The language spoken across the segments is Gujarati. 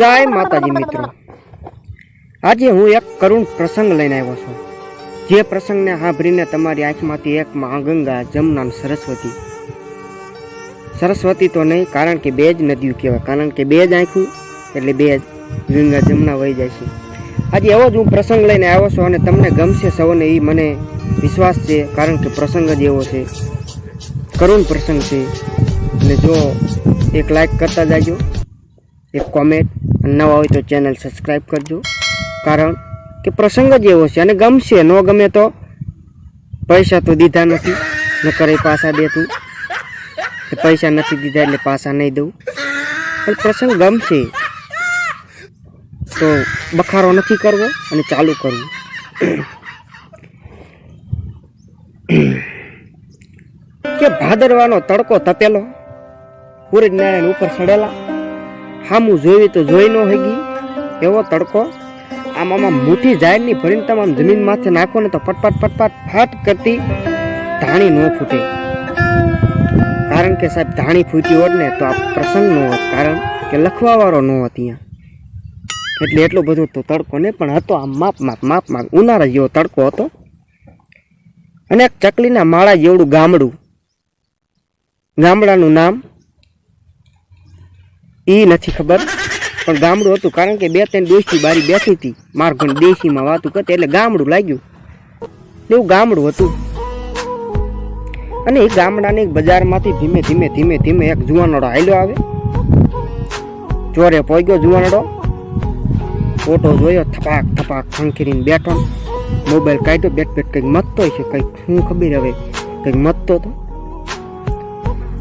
જય માતાજી મિત્રો. આજે હું એક કરુણ પ્રસંગ લઈને આવ્યો છું. જે પ્રસંગને સાંભળીને તમારી આંખમાંથી એક માં ગંગા જમના સરસ્વતી. સરસ્વતી તો નહીં, કારણ કે બે જ નદીઓ કહેવાય. કારણ કે બે જ આંખું, એટલે બે જ ગંગા જમના વહી જાય છે. આજે એવો જ હું પ્રસંગ લઈને આવ્યો છું અને તમને ગમશે સૌને એ મને વિશ્વાસ છે, કારણ કે પ્રસંગ જ એવો છે. કરુણ પ્રસંગ છે. અને જો એક લાઈક કરતા જાજો, એક કોમેન્ટ નવા હોય તો ચેનલ સબસ્ક્રાઈબ કરજો. કારણ કે પ્રસંગ જ એવો છે અને ગમશે, ન ગમે તો પૈસા તો દીધા નથી ન કરે પાછા દેતું. પૈસા નથી દીધા એટલે પાછા નહીં દઉં. પણ પ્રસંગ ગમશે. તો બખારો નથી કરવો અને ચાલુ કરવું. કે ભાદરવાનો તડકો તપેલો, સૂરજ નારાયણ ઉપર સડેલા. હામું જોયું તો જોઈ ન હગી. એવો તડકો. આમ આમાં મુઠ્ઠી જાહેરની ભરીને તમામ જમીન માથે નાખો ને તો પટપટ પટપટ ફાટ કરતી ધાણી ન ફૂટે. કારણ કે સાહેબ, ધાણી ફૂટી હોત ને તો આ પ્રસંગ ન હોત. કારણ કે લખવાવાળો ન હોત અહીંયા. એટલે એટલો બધો તો તડકો ને પણ હતો આમ માપ માપ માપ માપ ઉનાળા જેવો તડકો હતો. અને ચકલીના માળા જેવડું ગામડું. ગામડાનું નામ એ નથી ખબર. પણ ગામડું હતું કારણ કે બે ત્રણ દોસ્તી બારી બેઠી હતી. માર ઘણી દેશીમાં વાતું કરતી એટલે ગામડું લાગ્યું. એવું ગામડું હતું. અને એ ગામડાની બજારમાંથી ધીમે ધીમે ધીમે ધીમે એક જુવાનડો હાલ્યો આવે. ચોરે પોગ્યો જુવાનડો. ફોટો જોયો, થપાક થપાક, ખંખીરીને બેઠો. મોબાઈલ કાઢ્યો બેટ બેટ કંઈક મતતો છે, કંઈક શું ખબર હવે, કંઈક મતતો તો.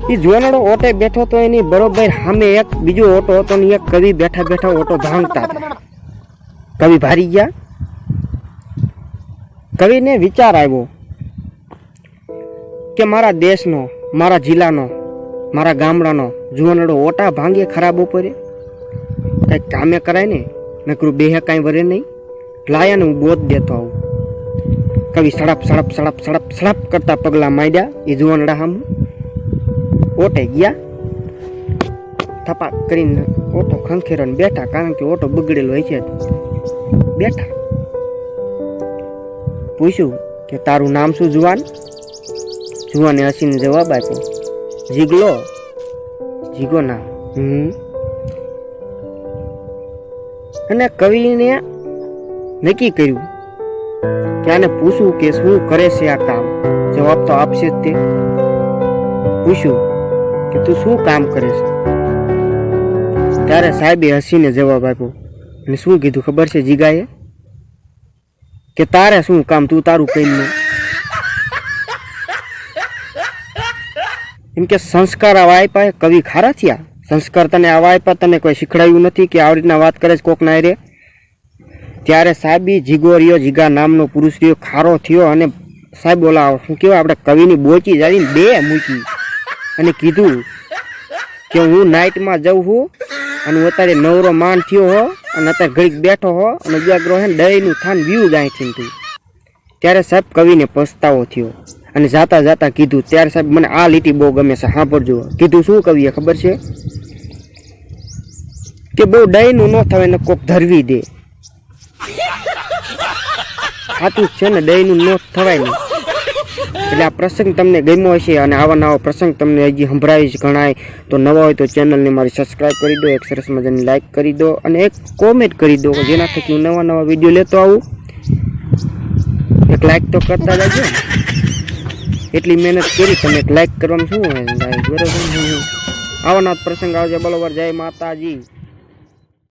એ જુવાનડો ઓટે બેઠો તો એની બરોબર સામે એક બીજો ઓટો હતો ને એક કવિ બેઠા બેઠા ઓટો ભાંગતા હતા. કવિ ભારી ગયા. કવિને વિચાર આવ્યો કે મારા દેશનો, મારા જિલ્લાનો, મારા ગામડાનો જુવાનડો ઓટા ભાંગે ખરાબ ઉપરે. કંઈક કામે કરાય ને, નકરું બેહે કાંઈ વરે નહીં. લાયા ને હું બોધ દેતો આવું. કવિ સડપ સડપ સડપ સડપ સડપ કરતા પગલાં માંડ્યા એ જુવાનડા સામું. ઓટે ગયા. થપાક કરીને ઓટો ખંખેરો ને બેઠા, કારણ કે ઓટો બગડેલો હોય છે. બેઠા. પૂછ્યું કે તારું નામ શું જુવાન? જુવાને હસીને જવાબ આપ્યો, જીગલો. જીગો નામ હમ. અને કવિને નક્કી કર્યું કે આને પૂછું કે શું કરે છે આ કામ? જવાબ તો આપશે જ તે. પૂછ્યું કે તું શું કામ કરે છે? ત્યારે સાહેબે હસીને જવાબ આપ્યો. અને શું કીધું ખબર છે જીગાએ? કે તારે શું કામ? તું તારું કહીને એમ કે સંસ્કાર આવા આપ્યા, કવિ ખારા થયા. સંસ્કાર તને આવા આપ્યા, તને કોઈ શીખડાયું નથી કે આવી રીતના વાત કરે છે કોક ના રે ત્યારે સાહેબી જીગો રહ્યો જીગા નામનો પુરુષ રહ્યો, ખારો થયો અને સાહેબ બોલા, શું કહેવાય આપણે કવિની બોચી જાળીને બે મૂકી. અને કીધું કે હું નાઇટમાં જઉં છું અને હું અત્યારે નવરો માન થયો હો અને અત્યારે ઘડીક બેઠો હો અને ઉજાગરો હે ને દહીંનું થાન વ્યૂ જાય છે તું ત્યારે સાહેબ કવિને પસ્તાવો થયો અને જાતા જાતા કીધું, ત્યારે સાહેબ મને આ લીટી બહુ ગમે છે, સાંભળજો. કીધું, શું કવિએ ખબર છે? કે બહુ દહીંનું ન થવાય ને કોક ધરવી દે. સાચું છે ને દહીંનું ન થવાય નહીં એટલે આ પ્રસંગ તમને ગમ્યો હશે અને આવા નવા પ્રસંગ તમને હજી સંભળાવીશ ગણાય. તો નવા હોય તો ચેનલને મારી સબસ્ક્રાઈબ કરી દો, એક સરસ મજાની લાઇક કરી દો અને એક કોમેન્ટ કરી દો જેના થકી હું નવા નવા વીડિયો લેતો આવું. એક લાઇક તો કરતા જજો. એટલી મહેનત કરી તમે એક લાઇક કરવામાં શું હોય? બરોબર આવા પ્રસંગ આવજે, બરોબર. જય માતાજી.